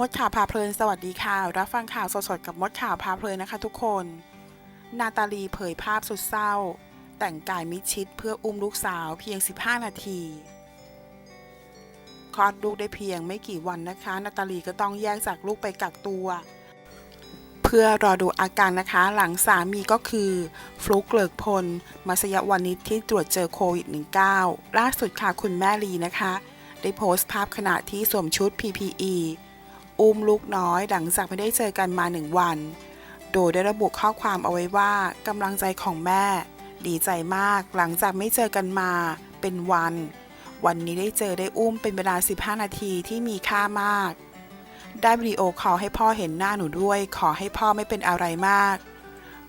มดข่าวพาเพลินสวัสดีค่ะ รับฟังข่าวสดๆกับมดข่าวพาเพลินนะคะทุกคน นาตาลีเผยภาพสุดเศร้า แต่งกายมิดชิดเพื่ออุ้มลูกสาวเพียง 15 นาทีคลอดลูกได้เพียงไม่กี่วันนะคะ นาตาลีก็ต้องแยกจากลูกไปกักตัว เพื่อรอดูอาการนะคะ หลังสามีก็คือ ฟลุกเกลิกพล มัสยวานิชที่ตรวจเจอโควิด -19 ล่าสุดค่ะคุณแม่ลีนะคะ ได้โพสต์ภาพขณะที่สวมชุด PPE อุ้มลูกน้อยหลังจากไม่ได้เจอกันมาหนึ่งวัน โดยได้ระบุข้อความเอาไว้ว่ากำลังใจของแม่ ดีใจมากหลังจากไม่เจอกันมาเป็นวัน วันนี้ได้เจอได้อุ้มเป็นเวลา 15 นาทีที่มีค่ามาก ได้วิดีโอคอลให้พ่อเห็นหน้าหนูด้วย ขอให้พ่อไม่เป็นอะไรมาก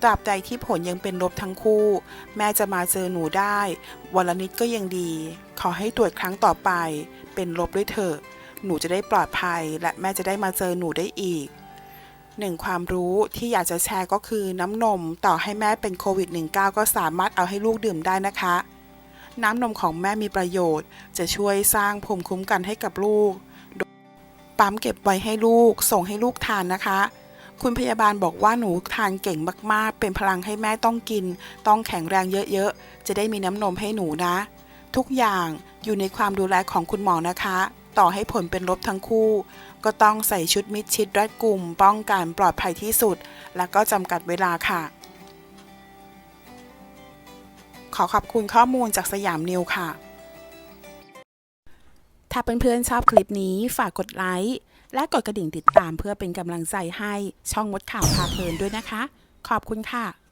ตราบใดที่ผลยังเป็นลบทั้งคู่ แม่จะมาเจอหนูได้ วันละนิดก็ยังดี ขอให้ตรวจครั้งต่อไป เป็นลบด้วยเถอะ หนูจะได้ปลอดภัย และแม่จะได้มาเจอหนูได้อีกหนึ่งความรู้ที่อยากจะแชร์ก็คือน้ำนมต่อให้แม่เป็นโควิด -19 ก็สามารถเอาให้ลูกดื่มได้นะคะ น้ำนมของแม่มีประโยชน์ จะช่วยสร้างภูมิคุ้มกันให้กับลูก ปั๊มเก็บไว้ให้ลูก ส่งให้ลูกทานนะคะ คุณพยาบาลบอกว่าหนูทานเก่งมากๆ เป็นพลังให้แม่ต้องกิน ต้องแข็งแรงเยอะๆ จะได้มีน้ำนมให้หนูนะ ทุกอย่างอยู่ในความดูแลของคุณหมอนะคะ ต่อให้ผลเป็นลบทั้งคู่ ก็ต้องใส่ชุดมิดชิดรัดกลุ่ม ป้องกันปลอดภัยที่สุด และก็จำกัดเวลาค่ะ ขอขอบคุณข้อมูลจากสยามนิวค่ะ ถ้าเพื่อนๆชอบคลิปนี้ฝากกดไลค์และกดกระดิ่งติดตามเพื่อเป็นกำลังใจให้ช่องมดข่าวพาเพลินด้วยนะคะ ขอบคุณค่ะ